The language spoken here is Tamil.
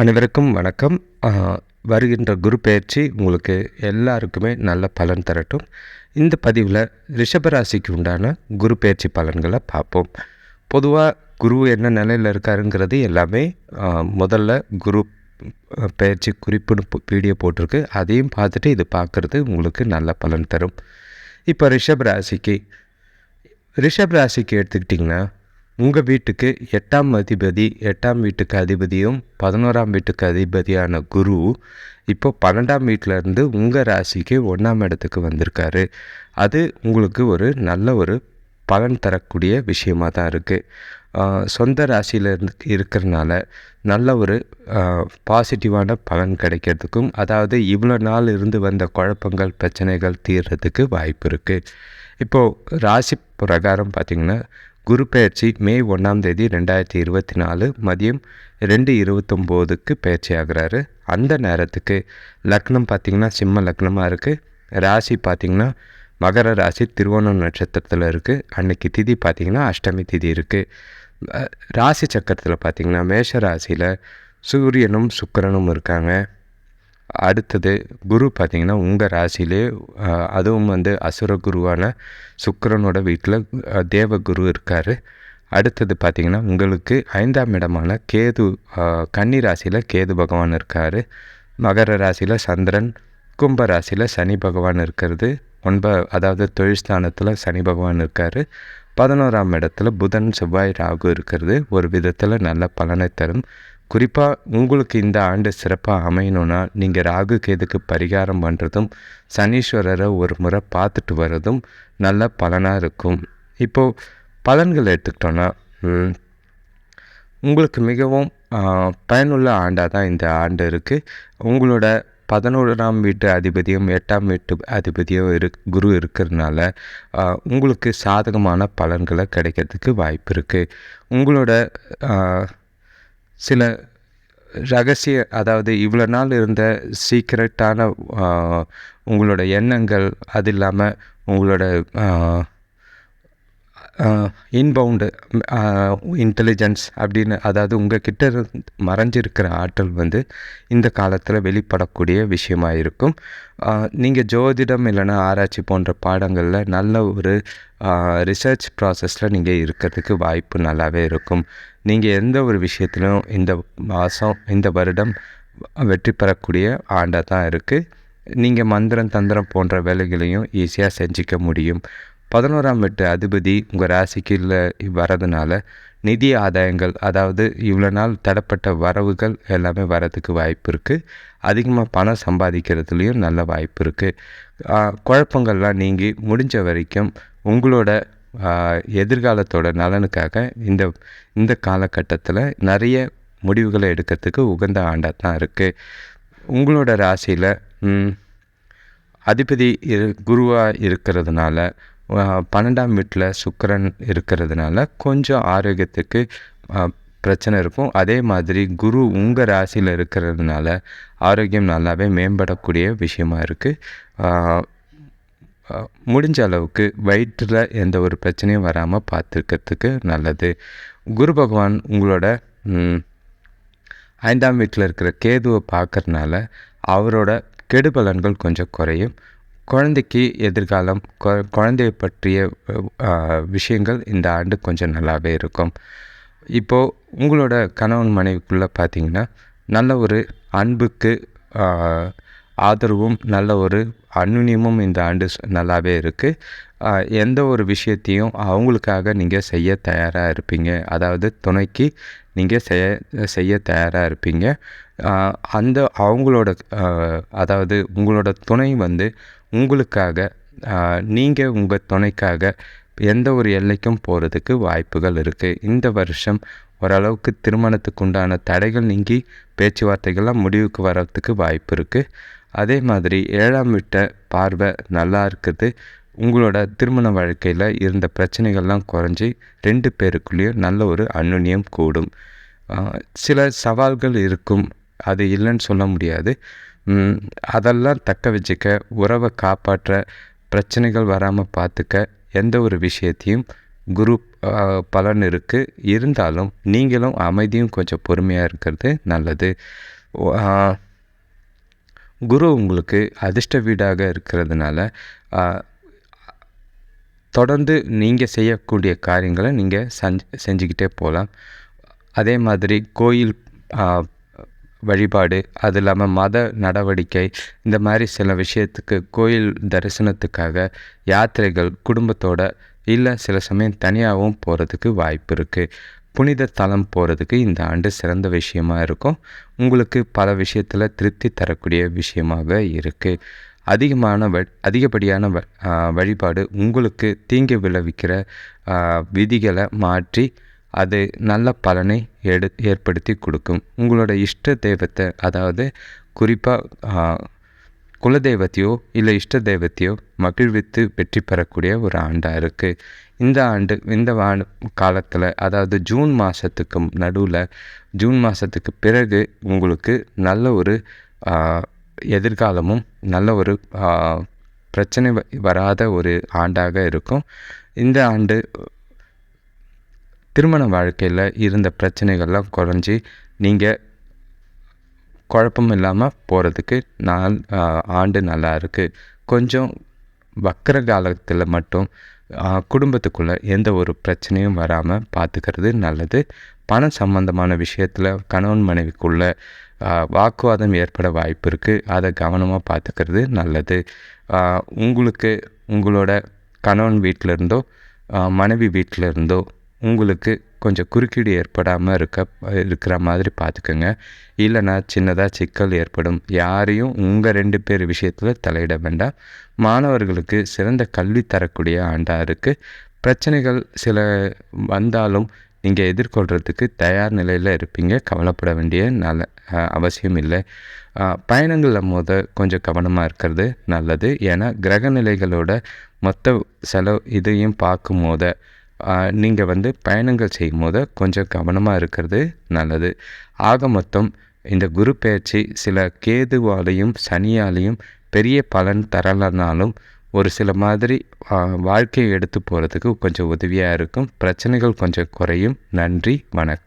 அனைவருக்கும் வணக்கம். வருகின்ற குரு பெயர்ச்சி உங்களுக்கு எல்லாருக்குமே நல்ல பலன் தரட்டும். இந்த பதிவில் ரிஷபராசிக்கு உண்டான குரு பெயர்ச்சி பலன்களை பார்ப்போம். பொதுவாக குரு என்ன நிலையில் இருக்காருங்கிறது எல்லாமே முதல்ல குரு பயிற்சி பெயர்ச்சி குறிப்புன்னு வீடியோ போட்டிருக்கு. அதையும் பார்த்துட்டு இது பார்க்குறது உங்களுக்கு நல்ல பலன் தரும். இப்போ ரிஷப் ராசிக்கு ரிஷப் ராசிக்கு எடுத்துக்கிட்டிங்கன்னா உங்கள் வீட்டுக்கு எட்டாம் அதிபதி எட்டாம் வீட்டுக்கு அதிபதியும் பதினோராம் வீட்டுக்கு அதிபதியான குரு இப்போ பன்னெண்டாம் வீட்டில் இருந்து உங்கள் ராசிக்கு ஒன்றாம் இடத்துக்கு வந்திருக்காரு. அது உங்களுக்கு ஒரு நல்ல ஒரு பலன் தரக்கூடிய விஷயமா தான் இருக்குது சொந்த ராசியில் இருந்து இருக்கிறனால நல்ல ஒரு பாசிட்டிவான பலன் கிடைக்கிறதுக்கும் அதாவது இவ்வளோ நாள் இருந்து வந்த குழப்பங்கள் பிரச்சனைகள் தீர்றதுக்கு வாய்ப்பு இருக்குது இப்போது ராசி பிரகாரம் பார்த்திங்கன்னா குரு பயிற்சி மே ஒன்றாம் தேதி ரெண்டாயிரத்தி இருபத்தி நாலு மதியம் ரெண்டு இருபத்தொம்போதுக்கு பயிற்சி ஆகிறாரு அந்த நேரத்துக்கு லக்னம் பார்த்திங்கன்னா சிம்ம லக்னமாக இருக்குது ராசி பார்த்திங்கன்னா மகர ராசி திருவோணம் நட்சத்திரத்தில் இருக்குது அன்னைக்கு திதி பார்த்திங்கன்னா அஷ்டமி திதி இருக்குது ராசி சக்கரத்தில் பார்த்திங்கன்னா மேஷ ராசியில் சூரியனும் சுக்கிரனும் இருக்காங்க. அடுத்தது குரு பார்த்திங்கன்னா உங்கள் ராசியிலே அதுவும் வந்து அசுர குருவான சுக்கரனோட வீட்டில் தேவ குரு இருக்கார். அடுத்தது பார்த்திங்கன்னா உங்களுக்கு ஐந்தாம் இடமான கேது கன்னி ராசியில் கேது பகவான் இருக்கார். மகர ராசியில் சந்திரன் கும்ப ராசியில் சனி பகவான் இருக்கிறது. ஒன்ப அதாவது தொழில் ஸ்தானத்தில் சனி பகவான் இருக்கார். பதினோராம் இடத்துல புதன் செவ்வாய் ராகு இருக்கிறது. ஒரு விதத்தில் நல்ல பலனை தரும். குறிப்பாக உங்களுக்கு இந்த ஆண்டு சிறப்பாக அமையணும்னா நீங்கள் ராகு கேதுக்கு பரிகாரம் பண்ணுறதும் சனீஸ்வரரை ஒரு முறை பார்த்துட்டு வர்றதும் நல்ல பலனாக இருக்கும். இப்போது பலன்கள் எடுத்துக்கிட்டோன்னா உங்களுக்கு மிகவும் பயனுள்ள ஆண்டாக தான் இந்த ஆண்டு இருக்குது உங்களோட பதினோராம் வீட்டு அதிபதியும் எட்டாம் வீட்டு அதிபதியும் இரு குரு இருக்கிறதுனால உங்களுக்கு சாதகமான பலன்களை கிடைக்கிறதுக்கு வாய்ப்பு இருக்குது உங்களோட சில ரகசிய அதாவது இவ்வளோ நாள் இருந்த சீக்ரெட்டான உங்களோட எண்ணங்கள் அது இல்லாமல் உங்களோட இன்பவுண்டு இன்டெலிஜென்ஸ் அப்படின்னு அதாவது உங்கள் கிட்ட இருந்து மறைஞ்சிருக்கிற ஆற்றல் வந்து இந்த காலத்தில் வெளிப்படக்கூடிய விஷயமா இருக்கும். நீங்கள் ஜோதிடம் இல்லைன்னா ஆராய்ச்சி போன்ற பாடங்களில் நல்ல ஒரு ரிசர்ச் ப்ராசஸில் நீங்கள் இருக்கிறதுக்கு வாய்ப்பு நல்லாவே இருக்கும். நீங்கள் எந்த ஒரு விஷயத்திலும் இந்த மாதம் இந்த வருடம் வெற்றி பெறக்கூடிய ஆண்டாக தான் இருக்குது நீங்கள் மந்திரம் தந்திரம் போன்ற வேலைகளையும் ஈஸியாக செஞ்சுக்க முடியும். பதினோராம் வீட்டு அதிபதி உங்கள் ராசிக்கு இல்லை வரதுனால நிதி ஆதாயங்கள் அதாவது இவ்வளோ நாள் தடப்பட்ட வரவுகள் எல்லாமே வரதுக்கு வாய்ப்பு இருக்குது அதிகமாக பணம் சம்பாதிக்கிறதுலேயும் நல்ல வாய்ப்பு இருக்குது குழப்பங்கள்லாம் நீங்கி முடிஞ்ச வரைக்கும் உங்களோட எதிர்காலத்தோட நலனுக்காக இந்த இந்த காலகட்டத்தில் நிறைய முடிவுகளை எடுக்கிறதுக்கு உகந்த ஆண்டாக தான் இருக்குது உங்களோட ராசியில் அதிபதி இரு குருவாக இருக்கிறதுனால பன்னெண்டாம் வீட்டில் சுக்கரன் இருக்கிறதுனால கொஞ்சம் ஆரோக்கியத்துக்கு பிரச்சனை இருக்கும். அதே மாதிரி குரு உங்கள் ராசியில் இருக்கிறதுனால ஆரோக்கியம் நல்லாவே மேம்படக்கூடிய விஷயமா இருக்குது முடிஞ்ச அளவுக்கு வயிற்றில் எந்த ஒரு பிரச்சனையும் வராமல் பார்த்துக்கிறதுக்கு நல்லது. குரு பகவான் உங்களோட ஐந்தாம் வீட்டில் இருக்கிற கேதுவை பார்க்கறனால அவரோட கெடுபலன்கள் கொஞ்சம் குறையும். குழந்தைக்கு எதிர்காலம் கொ- குழந்தையை பற்றிய விஷயங்கள் இந்த ஆண்டு கொஞ்சம் நல்லாவே இருக்கும். இப்போது உங்களோட கணவன் மனைவிக்குள்ளே பார்த்தீங்கன்னா நல்ல ஒரு அன்புக்கு ஆதரவும் நல்ல ஒரு அந்யுன்யமும் இந்த ஆண்டு நல்லாவே இருக்குது எந்த ஒரு விஷயத்தையும் அவங்களுக்காக நீங்கள் செய்ய தயாராக இருப்பீங்க. அதாவது துணைக்கு நீங்கள் செய்ய செய்ய தயாராக இருப்பீங்க. அந்த அவங்களோட அதாவது உங்களோட துணை வந்து உங்களுக்காக நீங்கள் உங்கள் துணைக்காக எந்த ஒரு எல்லைக்கும் போகிறதுக்கு வாய்ப்புகள் இருக்குது இந்த வருஷம் ஓரளவுக்கு திருமணத்துக்கு உண்டான தடைகள் நீங்கி பேச்சுவார்த்தைகள்லாம் முடிவுக்கு வர்றதுக்கு வாய்ப்பு இருக்குது அதே மாதிரி ஏழாம் விட்ட பார்வை நல்லா இருக்குது. உங்களோட திருமண வாழ்க்கையில் இருந்த பிரச்சனைகள்லாம் குறைஞ்சி ரெண்டு பேருக்குள்ளேயும் நல்ல ஒரு அந்யுன்யம் கூடும். சில சவால்கள் இருக்கும். அது இல்லைன்னு சொல்ல முடியாது. அதெல்லாம் தக்க வச்சுக்க உறவை காப்பாற்ற பிரச்சனைகள் வராமல் பார்த்துக்க எந்த ஒரு விஷயத்தையும் குரு பலன் இருக்குது இருந்தாலும் நீங்களும் அமைதியும் கொஞ்சம் பொறுமையாக இருக்கிறது நல்லது. குரு உங்களுக்கு அதிர்ஷ்ட வீடாக இருக்கிறதுனால தொடர்ந்து நீங்கள் செய்யக்கூடிய காரியங்களை நீங்கள் செஞ்சு செஞ்சுக்கிட்டே போகலாம் அதே மாதிரி கோயில் வழிபாடு அது இல்லாமல் மத நடவடிக்கை இந்த மாதிரி சில விஷயத்துக்கு கோயில் தரிசனத்துக்காக யாத்திரைகள் குடும்பத்தோட இல்லை சில சமயம் தனியாகவும் போகிறதுக்கு வாய்ப்பு இருக்குது புனித தலம் போகிறதுக்கு இந்த ஆண்டு சிறந்த விஷயமாக இருக்கும். உங்களுக்கு பல விஷயத்தில் திருப்தி தரக்கூடிய விஷயமாக இருக்குது அதிகமான வ அதிகப்படியான வ வழிபாடு உங்களுக்கு தீங்கு விளைவிக்கிற விதிகளை மாற்றி அது நல்ல பலனை எடு ஏற்படுத்தி கொடுக்கும். உங்களோட இஷ்ட தெய்வத்தை அதாவது குறிப்பாக குலதெய்வத்தையோ இல்லை இஷ்ட தெய்வத்தையோ மகிழ்வித்து வெற்றி பெறக்கூடிய ஒரு ஆண்டாக இருக்குது இந்த ஆண்டு இந்த ஆண்டு காலத்தில் அதாவது ஜூன் மாதத்துக்கு நடுவில் ஜூன் மாதத்துக்கு பிறகு உங்களுக்கு நல்ல ஒரு எதிர்காலமும் நல்ல ஒரு பிரச்சனை வராத ஒரு ஆண்டாக இருக்கும். இந்த ஆண்டு திருமண வாழ்க்கையில் இருந்த பிரச்சனைகள்லாம் குறைஞ்சி நீங்கள் குழப்பம் இல்லாமல் போகிறதுக்கு நாள் ஆண்டு நல்லா இருக்குது கொஞ்சம் வக்கர காலத்தில் மட்டும் குடும்பத்துக்குள்ளே எந்த ஒரு பிரச்சனையும் வராமல் பார்த்துக்கிறது நல்லது. பண சம்பந்தமான விஷயத்தில் கணவன் மனைவிக்குள்ளே வாக்குவாதம் ஏற்பட வாய்ப்பு இருக்குது அதை கவனமாக பார்த்துக்கிறது நல்லது. உங்களுக்கு உங்களோட கணவன் வீட்டில் இருந்தோ மனைவி வீட்டில் இருந்தோ உங்களுக்கு கொஞ்சம் குறுக்கீடு ஏற்படாமல் இருக்க இருக்கிற மாதிரி பார்த்துக்கோங்க. இல்லைனா சின்னதாக சிக்கல் ஏற்படும். யாரையும் உங்கள் ரெண்டு பேர் விஷயத்தில் தலையிட வேண்டாம். மாணவர்களுக்கு சிறந்த கல்வி தரக்கூடிய ஆண்டாக இருக்குது பிரச்சனைகள் சில வந்தாலும் நீங்கள் எதிர்கொள்கிறதுக்கு தயார் நிலையில் இருப்பீங்க. கவலைப்பட வேண்டிய நல்ல அவசியம் இல்லை. பயணங்களில் மோத கொஞ்சம் கவனமாக இருக்கிறது நல்லது. ஏன்னா கிரக நிலைகளோட மொத்த செலவு இதையும் பார்க்கும் போத நீங்கள் வந்து பயணங்கள் செய்யும் போது கொஞ்சம் கவனமாக இருக்கிறது நல்லது. ஆக மொத்தம் இந்த குரு பயிற்சி சில கேதுவாலையும் சனியாலையும் பெரிய பலன் தரலனாலும் ஒரு சில மாதிரி வாழ்க்கையை எடுத்து போகிறதுக்கு கொஞ்சம் உதவியாக இருக்கும். பிரச்சனைகள் கொஞ்சம் குறையும். நன்றி. வணக்கம்.